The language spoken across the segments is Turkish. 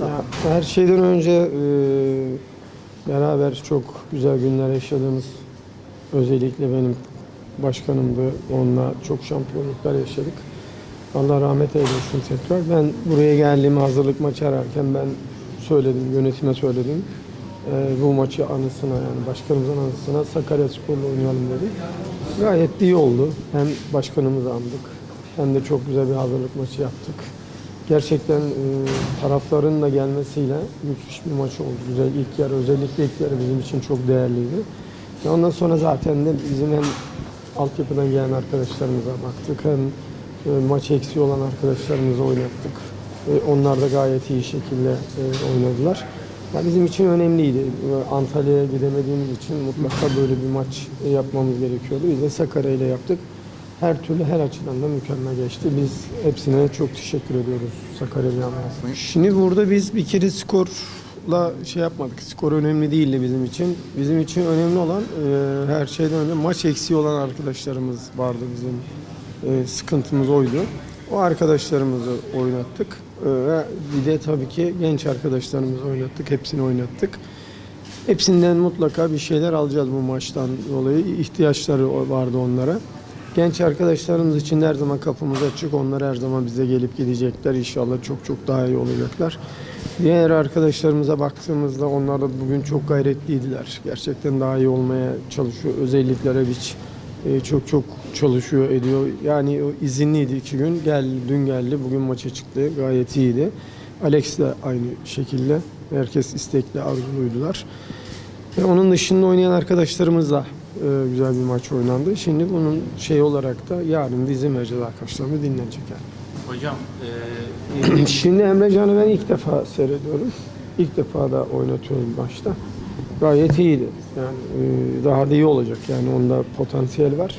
Ya, her şeyden önce e, beraber çok güzel günler yaşadığımız özellikle benim başkanımdı. Onunla çok şampiyonluklar yaşadık. Allah rahmet eylesin tekrar. Ben buraya geldiğim hazırlık maçı ararken ben söyledim, yönetime söyledim. E, bu maçı anısına yani başkanımızın anısına Sakarya Spor'la oynayalım dedi. Gayet iyi oldu. Hem başkanımızı andık hem de çok güzel bir hazırlık maçı yaptık. Gerçekten e, tarafların da gelmesiyle müthiş bir maç oldu. Güzel ilk yarı özellikle ilk yarı bizim için çok değerliydi. Ve ondan sonra zaten de bizim hem altyapıdan gelen arkadaşlarımıza baktık hem e, maç eksiği olan arkadaşlarımızı oynattık. E, onlar da gayet iyi şekilde oynadılar. Ya bizim için önemliydi. Antalya'ya gidemediğimiz için mutlaka böyle bir maç yapmamız gerekiyordu. Biz de Sakarya ile yaptık. Her türlü her açıdan da mükemmel geçti. Biz hepsine çok teşekkür ediyoruz Sakarya camiasına. Şimdi burada biz bir kere skorla şey yapmadık. Skor önemli değildi bizim için. Bizim için önemli olan e, her şeyden önce maç eksiği olan arkadaşlarımız vardı bizim. E, sıkıntımız oydu. O arkadaşlarımızı oynattık. E, ve bir de tabii ki genç arkadaşlarımızı oynattık. Hepsini oynattık. Hepsinden mutlaka bir şeyler alacağız bu maçtan dolayı. ihtiyaçları vardı onlara. Genç arkadaşlarımız için her zaman kapımız açık. Onlar her zaman bize gelip gidecekler. İnşallah çok çok daha iyi olacaklar. Diğer arkadaşlarımıza baktığımızda onlar da bugün çok gayretliydiler. Gerçekten daha iyi olmaya çalışıyor. Özellikle Rebic e, çok çok çalışıyor ediyor. Yani o izinliydi iki gün. Gel, dün geldi. Bugün maça çıktı. Gayet iyiydi. Alex de aynı şekilde. Herkes istekli, arzuluydular. Ve onun dışında oynayan arkadaşlarımızla e, güzel bir maç oynandı. Şimdi bunun şey olarak da yarın da izin vereceğiz arkadaşlarımız dinlenecek yani. Hocam e, Şimdi Emre Can'ı ben ilk defa seyrediyorum. İlk defa da oynatıyorum başta. Gayet iyiydi. Yani e, daha da iyi olacak. Yani onda potansiyel var.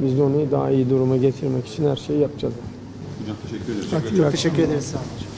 Biz de onu daha iyi duruma getirmek için her şeyi yapacağız. Hocam teşekkür ederiz. Çok teşekkür ederiz. Sağ olun.